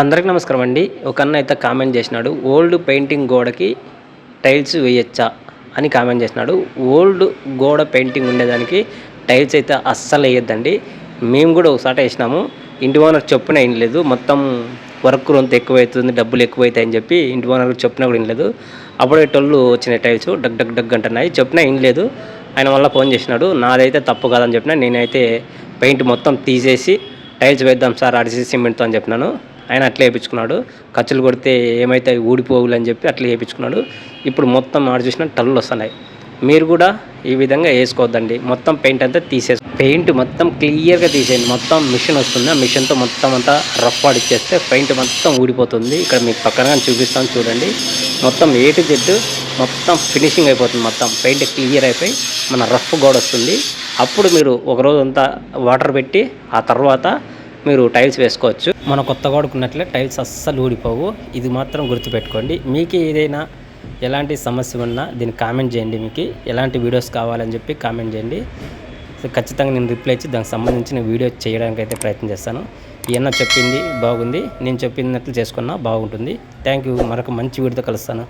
అందరికి నమస్కారం అండి. ఒక అన్న అయితే కామెంట్ చేసినాడు ఓల్డ్ పెయింటింగ్ గోడకి టైల్స్ వేయచ్చా? అని కామెంట్ చేసినాడు. ఓల్డ్ గోడ పెయింటింగ్ ఉండేదానికి టైల్స్ అయితే అస్సలు వేయొద్దండి. మేము కూడా ఒకసారి వేసినాము. ఇంటి ఓనర్ చెప్పిన ఏం లేదు మొత్తం వర్క్ రొంత ఎక్కువ అవుతుంది డబ్బులు ఎక్కువ అని చెప్పి ఇంటి ఓనర్ చెప్పినా కూడా ఏం లేదు అప్పుడే టొల్లు వచ్చినాయి టైల్స్ డగ్ డగ్ డగ్ అంటున్నాయి. చెప్పినా ఏం లేదు ఆయన వల్ల ఫోన్ చేసినాడు నాదైతే తప్పు కాదని చెప్పిన నేనైతే పెయింట్ మొత్తం తీసేసి టైల్స్ వేద్దాం సార్ అడిసి సిమెంట్తో అని చెప్పినాను. ఆయన అట్లా వేయించుకున్నాడు. ఖర్చులు కొడితే ఏమైతే అవి ఊడిపోవులు అని చెప్పి అట్లా వేయించుకున్నాడు. ఇప్పుడు మొత్తం ఆడ చూసిన టల్లు వస్తున్నాయి. మీరు కూడా ఈ విధంగా వేసుకోవద్దండి. మొత్తం పెయింట్ అంతా తీసేసి పెయింట్ మొత్తం క్లియర్గా తీసేయండి. మొత్తం మిషన్ వస్తుంది. ఆ మిషన్తో మొత్తం అంతా రఫ్ ఆడిచ్చేస్తే పెయింట్ మొత్తం ఊడిపోతుంది. ఇక్కడ మీకు పక్కన చూపిస్తాం చూపిస్తాను చూడండి. మొత్తం ఏ టు జెడ్ మొత్తం ఫినిషింగ్ అయిపోతుంది మొత్తం. పెయింట్ క్లియర్ అయిపోయి మన రఫ్ గోడ వస్తుంది. అప్పుడు మీరు ఒక రోజు అంతా వాటర్ పెట్టి ఆ తర్వాత మీరు టైల్స్ వేసుకోవచ్చు. మన కొత్త గోడకున్నట్లే టైల్స్ అస్సలు ఊడిపోవు. ఇది మాత్రం గుర్తుపెట్టుకోండి. మీకు ఏదైనా ఎలాంటి సమస్య ఉన్నా దీన్ని కామెంట్ చేయండి మీకు. ఎలాంటి వీడియోస్ కావాలని చెప్పి కామెంట్ చేయండి. ఖచ్చితంగా నేను రిప్లై ఇచ్చి దానికి సంబంధించిన వీడియో చేయడానికి అయితే ప్రయత్నం చేస్తాను. ఈయన చెప్పింది బాగుంది. నేను చెప్పినట్లు చేసుకున్నా బాగుంటుంది. Thank you. మరొక మంచి వీడియోతో కలుస్తాను.